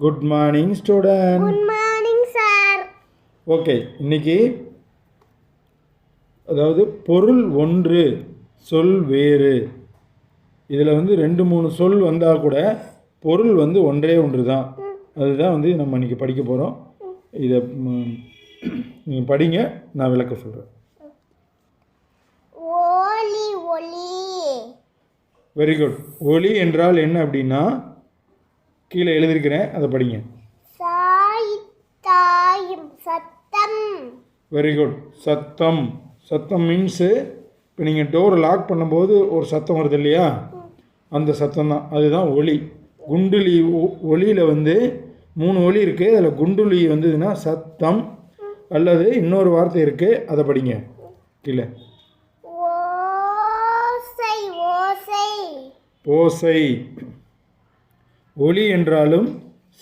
Good morning student good morning sir okay இன்னைக்கு அதாவது பொருள் ஒன்று சொல் வேறு. இதில் வந்து ரெண்டு மூணு சொல் வந்தால் கூட பொருள் வந்து ஒன்றே ஒன்று தான் அதுதான் வந்து நம்ம இன்னைக்கு படிக்க போகிறோம் இதை நீங்கள் படிங்க நான் விளக்க சொல்கிறேன் வெரி குட் ஒலி என்றால் என்ன அப்படின்னா கீழே எழுதியிருக்கிறேன் அதை படிங்க. சத்தம். வெரி குட் சத்தம். சத்தம் மீன்ஸு இப்போ நீங்கள் டோர் லாக் பண்ணும்போது ஒரு சத்தம் வருது இல்லையா? அந்த சத்தம் தான். அதுதான் ஒலி குண்டுலி ஒ- ஒலியில் வந்து மூணு ஒலி இருக்குது அதில் குண்டுலி வந்ததுன்னா சத்தம். அல்லது இன்னொரு வார்த்தை இருக்குது அதை படிங்க. கீழே. ஓசை ஓசை. ஓசை. ஒளி என்றாலும்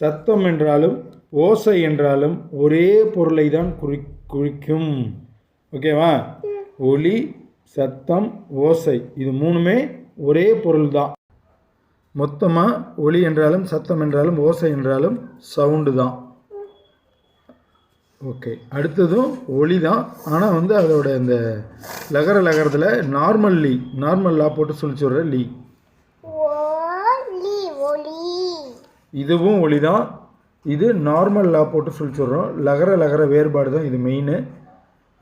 சத்தம் என்றாலும் ஓசை என்றாலும் ஒரே பொருளை தான் குறி குறிக்கும். ஓகேவா? ஒளி சத்தம் ஓசை இது மூணுமே ஒரே பொருள் தான் மொத்தமாக ஒளி என்றாலும் சத்தம் என்றாலும் ஓசை என்றாலும் சவுண்டு தான். ஓகே அடுத்ததும் ஒளி தான். ஆனால் வந்து அதோட இந்த லகர லகரத்தில் நார்மல் லீ நார்மல் லா போட்டு சொல்லி சொல்கிற லீ. இதுவும் ஒளி தான் இது நார்மல் லா போட்டு சொல்லி சொல்கிறோம் லகர லகர வேறுபாடு தான் இது மெயின்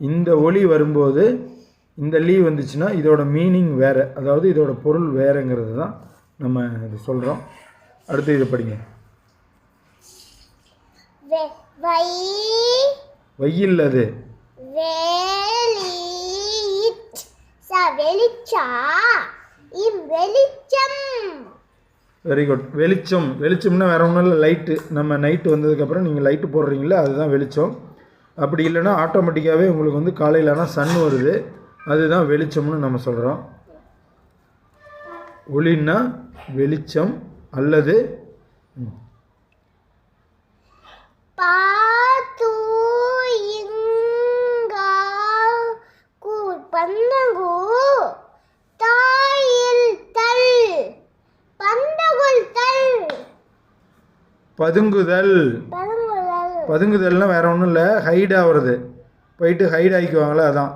இந்த ஒளி வரும்போது இந்த லீ வந்துச்சுன்னா இதோட மீனிங் வேறு. அதாவது இதோட பொருள் வேறுங்கிறது தான் நம்ம இது சொல்கிறோம் அடுத்து இதை படிங்க. வெ- வை வெயில் அது வெளி ச வெளிச்சா இம் வெளிச்சம் வெரி குட் வெளிச்சம். வெளிச்சம்னா வேறு ஒன்றும் இல்லை லைட்டு நம்ம நைட்டு வந்ததுக்கப்புறம் நீங்கள் லைட்டு போடுறீங்களா அதுதான் வெளிச்சம். அப்படி இல்லைன்னா ஆட்டோமேட்டிக்காகவே உங்களுக்கு வந்து காலையில் ஆனால் சன் வருது. அதுதான் வெளிச்சம்னு நம்ம சொல்கிறோம் ஒளின்னா வெளிச்சம் அல்லது பாத்து பதுங்குதல். பதங்குதல். பதுங்குதல்னா வேற ஒன்றும் இல்லை ஹைட் ஆகிறது போயிட்டு ஹைட் ஆகிக்குவாங்களே அதான்.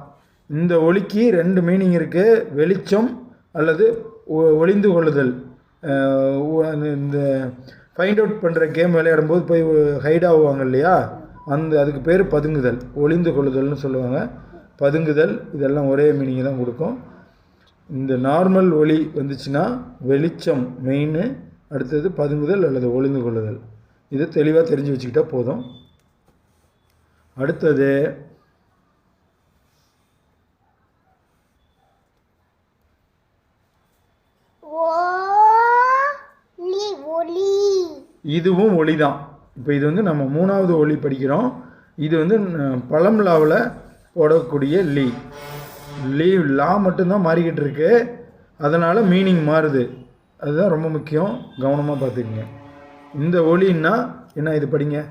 இந்த ஒளிக்கு ரெண்டு மீனிங் இருக்குது வெளிச்சம் அல்லது ஒ- ஒளிந்து கொள்ளுதல். இந்த ஃபைண்ட் அவுட் பண்ணுற கேம் விளையாடும்போது போய் ஹைட் ஆகுவாங்க இல்லையா? அந்த அதுக்கு பேர் பதுங்குதல். ஒளிந்து கொள்ளுதல்னு சொல்லுவாங்க. பதுங்குதல் இதெல்லாம் ஒரே மீனிங் தான் கொடுக்கும். இந்த நார்மல் ஒளி வந்துச்சுன்னா வெளிச்சம் மெயின் அடுத்தது பதுங்குதல் அல்லது ஒளிந்து கொள்ளுதல். இது தெளிவாக தெரிஞ்சு வச்சுக்கிட்டா போதும். அடுத்தது இதுவும் ஒளி தான் இப்போ இது வந்து நம்ம மூணாவது ஒளி படிக்கிறோம். இது வந்து பழம்லாவில் போடக்கூடிய லீ. லீ லா மட்டும்தான் மாறிக்கிட்டு இருக்கு. அதனால் மீனிங் மாறுது. அதுதான் ரொம்ப முக்கியம். கவனமாக பார்த்துக்குங்க. இந்த ஒளின்னா என்ன இது படிங்க?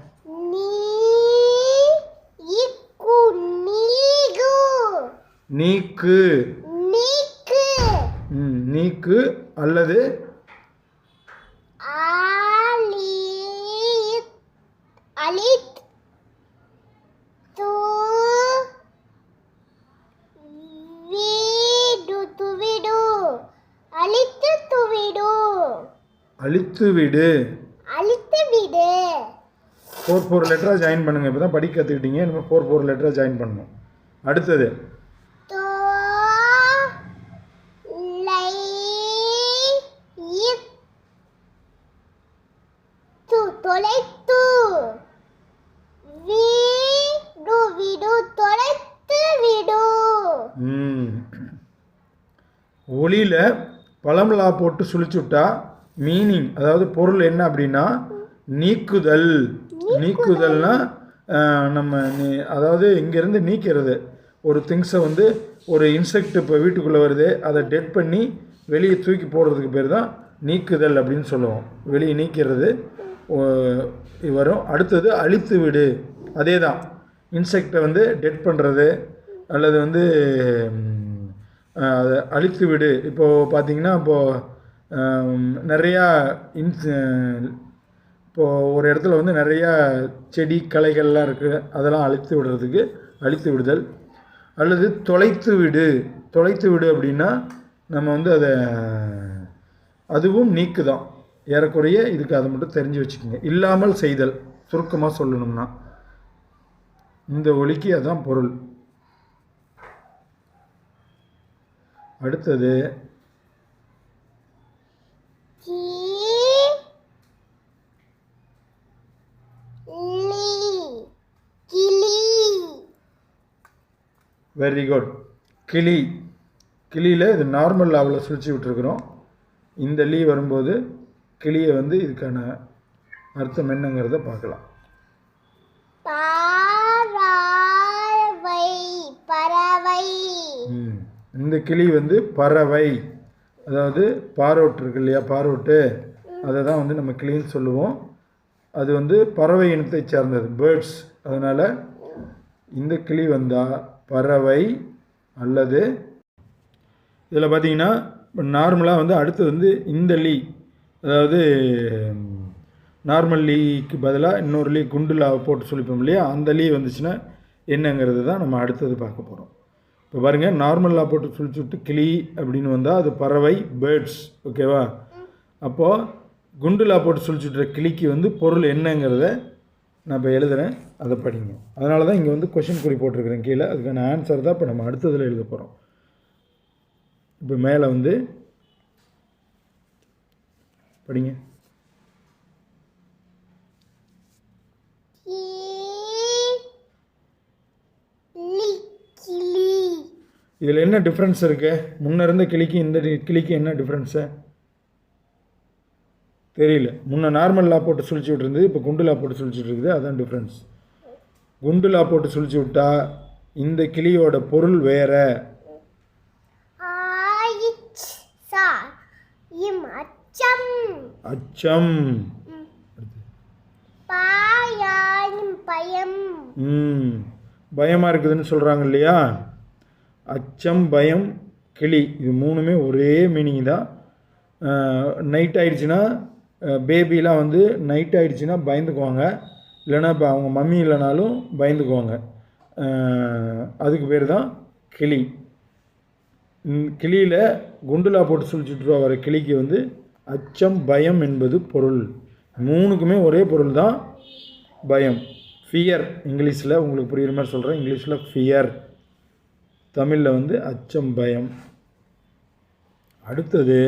நீக்கு. நீக்கு. நீக்கு அல்லது அழித்து விடு. ஃபோர் ஃபோர் லெட்டராக ஜாயின் பண்ணுங்கள் இப்போ தான் படிக்க கற்றுக்கிட்டீங்க இனிமேல் ஃபோர் ஃபோர் லெட்டராக ஜாயின் பண்ணணும். அடுத்தது. தொலைத்து வீடு விடு தொலைத்து விடு. ஒளியில் பழமலா போட்டு சுழிச்சுட்டா மீனிங் அதாவது பொருள் என்ன அப்படின்னா நீக்குதல். நீக்குதல்னா நம்ம நீ- அதாவது இங்கேருந்து நீக்கிறது. ஒரு திங்ஸை வந்து ஒரு இன்செக்ட் இப்போ வீட்டுக்குள்ளே வருது அதை டெட் பண்ணி வெளியே தூக்கி போடுறதுக்கு பேர் தான் நீக்குதல் அப்படின்னு சொல்லுவோம். வெளியே நீக்கிறது வரும். அடுத்தது அழித்து விடு. அதே தான். இன்செக்டை வந்து டெட் பண்ணுறது அல்லது வந்து அதை அழித்து விடு. இப்போது பார்த்தீங்கன்னா இப்போது நிறையா இன்ஸ் இப்போது ஒரு இடத்துல வந்து நிறையா செடி களைகள்லாம் இருக்குது அதெல்லாம் அழித்து விடுறதுக்கு அழித்து விடுதல். அல்லது தொலைத்து விடு. தொலைத்து விடு அப்படின்னா நம்ம வந்து அதை அதுவும் நீக்கு தான் ஏறக்குறைய இதுக்கு அதை மட்டும் தெரிஞ்சு வச்சுக்கோங்க. இல்லாமல் செய்தல் சுருக்கமாக சொல்லணும்னா. இந்த ஒலிக்கு அதான் பொருள். அடுத்தது கி லி கிளி வெரி குட் கிளி. கிளியில் இது நார்மல் லாவில் சுழிச்சு விட்டுருக்குறோம். இந்த லீ வரும்போது கிளியை வந்து இதுக்கான அர்த்தம் என்னங்கிறத பார்க்கலாம். பறவை. இந்த கிளி வந்து பறவை. அதாவது பாரோட்டு இருக்கு இல்லையா பாரோட்டு? அதை தான் வந்து நம்ம கிளின்னு சொல்லுவோம். அது வந்து பறவை இனத்தை சார்ந்தது பேர்ட்ஸ். அதனால் இந்த கிளி வந்தால் பறவை அல்லது இதில் பார்த்தீங்கன்னா நார்மலாக வந்து அடுத்தது வந்து இந்த லீ. அதாவது நார்மல் லீக்கு பதிலாக இன்னொரு லீ குண்டு லா போட்டு சொல்லிப்போம் இல்லையா? அந்த லீ வந்துச்சுன்னா என்னங்கிறது தான் நம்ம அடுத்தது பார்க்க போகிறோம் இப்போ பாருங்கள் நார்மலாக போட்டு சுழிச்சு விட்டு கிளி அப்படின்னு வந்தால் அது பறவை பேர்ட்ஸ் ஓகேவா அப்போது குண்டுலா போட்டு சுழிச்சு விட்டுற கிளிக்கு வந்து பொருள் என்னங்கிறத நான் இப்போ எழுதுகிறேன் அதை படிங்க. அதனால தான் இங்கே வந்து கொஷின் குறி போட்டிருக்கிறேன் கீழே. அதுக்கான ஆன்சர் தான் இப்போ நம்ம அடுத்ததில் எழுத போகிறோம் இப்போ மேலே வந்து படிங்க. இதில் என்ன டிஃப்ரென்ஸ் இருக்கு? முன்ன இருந்த கிளிக்கு இந்த கிளிக்கு என்ன டிஃப்ரென்ஸு தெரியல. முன்ன நார்மல் லா போட்டு சுழிச்சு விட்டுருந்தது இப்போ குண்டு லா போட்டு சுழிச்சிட்டு இருக்குது. அதான் டிஃப்ரென்ஸ் குண்டு லா போட்டு சுழிச்சு விட்டா இந்த கிளியோட பொருள் வேற. அச்சம். அச்சம் பயம். பயமாக இருக்குதுன்னு சொல்கிறாங்க இல்லையா? அச்சம் பயம் கிளி. இது மூணுமே ஒரே மீனிங் தான். நைட் ஆயிடுச்சுன்னா பேபிலாம் வந்து நைட் ஆகிடுச்சின்னா பயந்துக்குவாங்க. இல்லைன்னா இப்போ அவங்க மம்மி இல்லைனாலும் பயந்துக்குவாங்க. அதுக்கு பேர் தான் கிளி. கிளியில் குண்டுலா போட்டு சுழிச்சுட்டு வர கிளிக்கு வந்து அச்சம் பயம் என்பது பொருள். மூணுக்குமே ஒரே பொருள் தான் பயம். ஃபியர் இங்கிலீஷில் உங்களுக்கு புரியுற மாதிரி சொல்கிறேன் இங்கிலீஷில் ஃபியர் தமிழில் வந்து அச்சம் பயம். அடுத்தது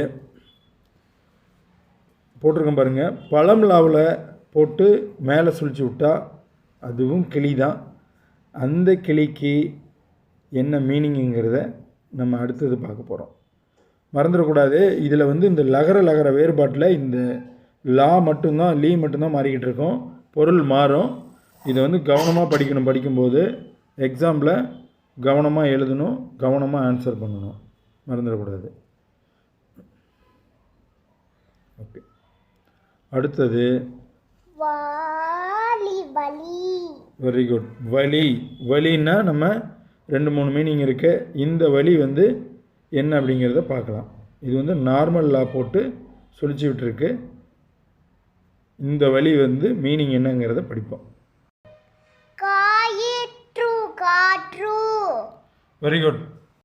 போட்டிருக்கேன் பாருங்கள் பழம்லாவில் போட்டு மேலே சுழிச்சு விட்டா அதுவும் கிளி தான் அந்த கிளிக்கு என்ன மீனிங்குங்கிறத நம்ம அடுத்தது பார்க்க போகிறோம் மறந்துடக்கூடாது. இதில் வந்து இந்த லகர லகர வேறுபாட்டில் இந்த லா மட்டும்தான் லீ மட்டும்தான் மாறிக்கிட்டு இருக்கோம். பொருள் மாறும். இதை வந்து கவனமாக படிக்கணும். படிக்கும்போது எக்ஸாமில் கவனமாக எழுதணும் கவனமாக ஆன்சர் பண்ணணும். மறந்துடக்கூடாது. ஓகே. அடுத்தது வெரி குட் வலி. வலின்னா நம்ம ரெண்டு மூணு மீனிங் இருக்கு. இந்த வலி வந்து என்ன அப்படிங்கிறத பார்க்கலாம். இது வந்து நார்மல் லா போட்டு சுழிச்சு விட்டுருக்கு. இந்த வலி வந்து மீனிங் என்னங்கிறத படிப்போம். Very good